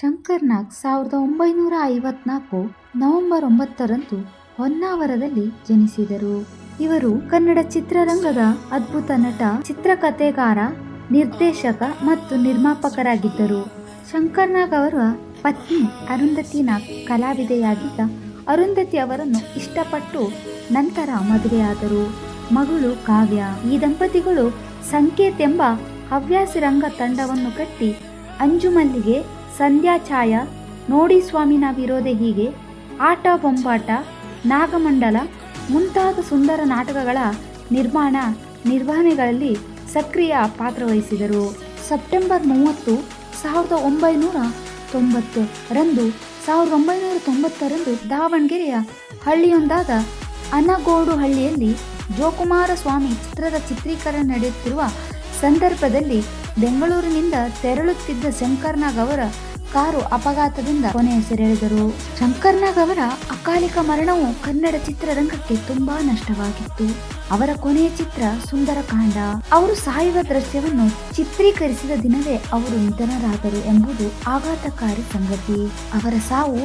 ಶಂಕರ್ ನಾಗ್ ಸಾವಿರದ ಒಂಬೈನೂರ ಐವತ್ನಾಲ್ಕು ನವೆಂಬರ್ ಒಂಬತ್ತರಂದು ಹೊನ್ನಾವರದಲ್ಲಿ ಜನಿಸಿದರು. ಇವರು ಕನ್ನಡ ಚಿತ್ರರಂಗದ ಅದ್ಭುತ ನಟ, ಚಿತ್ರಕಥೆಗಾರ, ನಿರ್ದೇಶಕ ಮತ್ತು ನಿರ್ಮಾಪಕರಾಗಿದ್ದರು. ಶಂಕರ್ನಾಗ್ ಅವರ ಪತ್ನಿ ಅರುಂಧತಿ ನಾಗ್ ಕಲಾವಿದೆಯಾಗಿದ್ದ ಅರುಂಧತಿ ಅವರನ್ನು ಇಷ್ಟಪಟ್ಟು ನಂತರ ಮದುವೆಯಾದರು. ಮಗಳು ಕಾವ್ಯ. ಈ ದಂಪತಿಗಳು ಸಂಕೇತ್ ಎಂಬ ಹವ್ಯಾಸಿ ರಂಗ ತಂಡವನ್ನು ಕಟ್ಟಿ ಅಂಜುಮಲ್ಲಿಗೆ ಸಂಧ್ಯಾ ಛಾಯಾ ನೋಡಿ ಸ್ವಾಮಿ ನಾವಿರೋದೆ ಹೀಗೆ ಆಟ ಬೊಂಬಾಟ, ನಾಗಮಂಡಲ ಮುಂತಾದ ಸುಂದರ ನಾಟಕಗಳ ನಿರ್ಮಾಣ ನಿರ್ವಹಣೆಗಳಲ್ಲಿ ಸಕ್ರಿಯ ಪಾತ್ರವಹಿಸಿದರು ಸೆಪ್ಟೆಂಬರ್ ಮೂವತ್ತು, ಸಾವಿರದ ಒಂಬೈನೂರ ತೊಂಬತ್ತು ರಂದು, ಸಾವಿರದ ಒಂಬೈನೂರ ತೊಂಬತ್ತರಂದು ದಾವಣಗೆರೆಯ ಹಳ್ಳಿಯೊಂದಾದ ಅನಗೋಡು ಹಳ್ಳಿಯಲ್ಲಿ ಜೋಕುಮಾರ ಸ್ವಾಮಿ ಚಿತ್ರದ ಚಿತ್ರೀಕರಣ ನಡೆಯುತ್ತಿರುವ ಸಂದರ್ಭದಲ್ಲಿ ಬೆಂಗಳೂರಿನಿಂದ ತೆರಳುತ್ತಿದ್ದ ಶಂಕರ್ನಾಗ್ ಅವರ ಕಾರು ಅಪಘಾತದಿಂದ ಕೊನೆಯುಸಿರೆಳೆದರು ಶಂಕರ್ನಾಗ್ ಅವರ ಅಕಾಲಿಕ ಮರಣವು ಕನ್ನಡ ಚಿತ್ರರಂಗಕ್ಕೆ ತುಂಬಾ ನಷ್ಟವಾಗಿತ್ತು. ಅವರ ಕೊನೆಯ ಚಿತ್ರ ಸುಂದರಕಾಂಡ. ಅವರು ಸಾಯುವ ದೃಶ್ಯವನ್ನು ಚಿತ್ರೀಕರಿಸಿದ ದಿನವೇ ಅವರು ನಿಧನರಾದರು ಎಂಬುದು ಆಘಾತಕಾರಿ ಸಂಗತಿ. ಅವರ ಸಾವು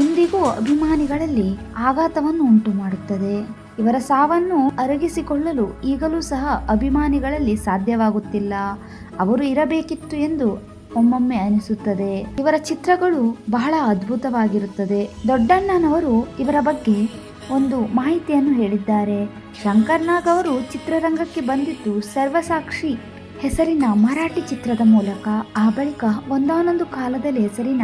ಇಂದಿಗೂ ಅಭಿಮಾನಿಗಳಲ್ಲಿ ಆಘಾತವನ್ನು ಉಂಟು ಮಾಡುತ್ತದೆ. ಇವರ ಸಾವನ್ನು ಅರಗಿಸಿಕೊಳ್ಳಲು ಈಗಲೂ ಸಹ ಅಭಿಮಾನಿಗಳಲ್ಲಿ ಸಾಧ್ಯವಾಗುತ್ತಿಲ್ಲ. ಅವರು ಇರಬೇಕಿತ್ತು ಎಂದು ಒಮ್ಮೊಮ್ಮೆ ಅನಿಸುತ್ತದೆ. ಇವರ ಚಿತ್ರಗಳು ಬಹಳ ಅದ್ಭುತವಾಗಿರುತ್ತದೆ. ದೊಡ್ಡಣ್ಣನವರು ಇವರ ಬಗ್ಗೆ ಒಂದು ಮಾಹಿತಿಯನ್ನು ಹೇಳಿದ್ದಾರೆ. ಶಂಕರ್ನಾಗ್ ಅವರು ಚಿತ್ರರಂಗಕ್ಕೆ ಬಂದಿದ್ದು ಸರ್ವಸಾಕ್ಷಿ ಹೆಸರಿನ ಮರಾಠಿ ಚಿತ್ರದ ಮೂಲಕ. ಆ ಬಳಿಕ ಒಂದಾನೊಂದು ಕಾಲದಲ್ಲಿ ಹೆಸರಿನ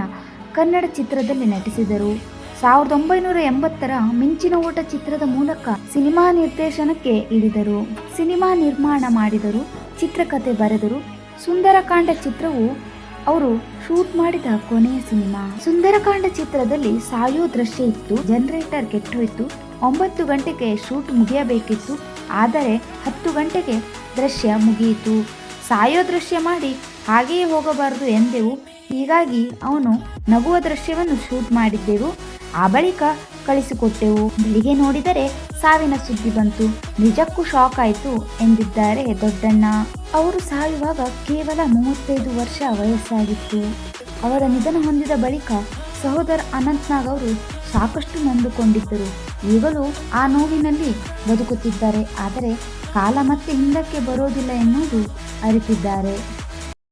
ಕನ್ನಡ ಚಿತ್ರದಲ್ಲಿ ನಟಿಸಿದರು. ಸಾವಿರದ ಒಂಬೈನೂರ ಎಂಬತ್ತರ ಮಿಂಚಿನ ಓಟ ಚಿತ್ರದ ಮೂಲಕ ಸಿನಿಮಾ ನಿರ್ದೇಶನಕ್ಕೆ ಇಳಿದರು. ಸಿನಿಮಾ ನಿರ್ಮಾಣ ಮಾಡಿದರು ಚಿತ್ರಕಥೆ ಬರೆದರು. ಸುಂದರಕಾಂಡ ಚಿತ್ರವು ಅವರು ಶೂಟ್ ಮಾಡಿದ ಕೊನೆಯ ಸಿನಿಮಾ. ಸುಂದರಕಾಂಡ ಚಿತ್ರದಲ್ಲಿ ಸಾಯೋ ದೃಶ್ಯ ಇತ್ತು, ಜನರೇಟರ್ ಕೆಟ್ಟೋಯ್ತು, ಒಂಬತ್ತು ಗಂಟೆಗೆ ಶೂಟ್ ಮುಗಿಯಬೇಕಿತ್ತು, ಆದರೆ ಹತ್ತು ಗಂಟೆಗೆ ದೃಶ್ಯ ಮುಗಿಯಿತು. ಸಾಯೋ ದೃಶ್ಯ ಮಾಡಿ ಹಾಗೆಯೇ ಹೋಗಬಾರದು ಎಂದೆವು. ಹೀಗಾಗಿ ಅವನು ನಗುವ ದೃಶ್ಯವನ್ನು ಶೂಟ್ ಮಾಡಿದ್ದೆವು. ಆ ಬಳಿಕ ಕಳಿಸಿಕೊಟ್ಟೆವು. ಬೆಳಿಗ್ಗೆ ನೋಡಿದರೆ ಸಾವಿನ ಸುದ್ದಿ ಬಂತು. ನಿಜಕ್ಕೂ ಶಾಕ್ ಆಯಿತು ಎಂದಿದ್ದಾರೆ ದೊಡ್ಡಣ್ಣ. ಅವರು ಸಾಯುವಾಗ ಕೇವಲ ಮೂವತ್ತೈದು ವರ್ಷ ವಯಸ್ಸಾಗಿತ್ತು. ಅವರ ನಿಧನ ಹೊಂದಿದ ಬಳಿಕ ಸಹೋದರ ಅನಂತ್ನಾಗ್ ಅವರು ಸಾಕಷ್ಟು ನೊಂದುಕೊಂಡಿದ್ದರು. ಈಗಲೂ ಆ ನೋವಿನಲ್ಲಿ ಬದುಕುತ್ತಿದ್ದಾರೆ. ಆದರೆ ಕಾಲ ಮತ್ತೆ ಹಿಂದಕ್ಕೆ ಬರೋದಿಲ್ಲ ಎನ್ನುವುದು ಅರಿತಿದ್ದಾರೆ.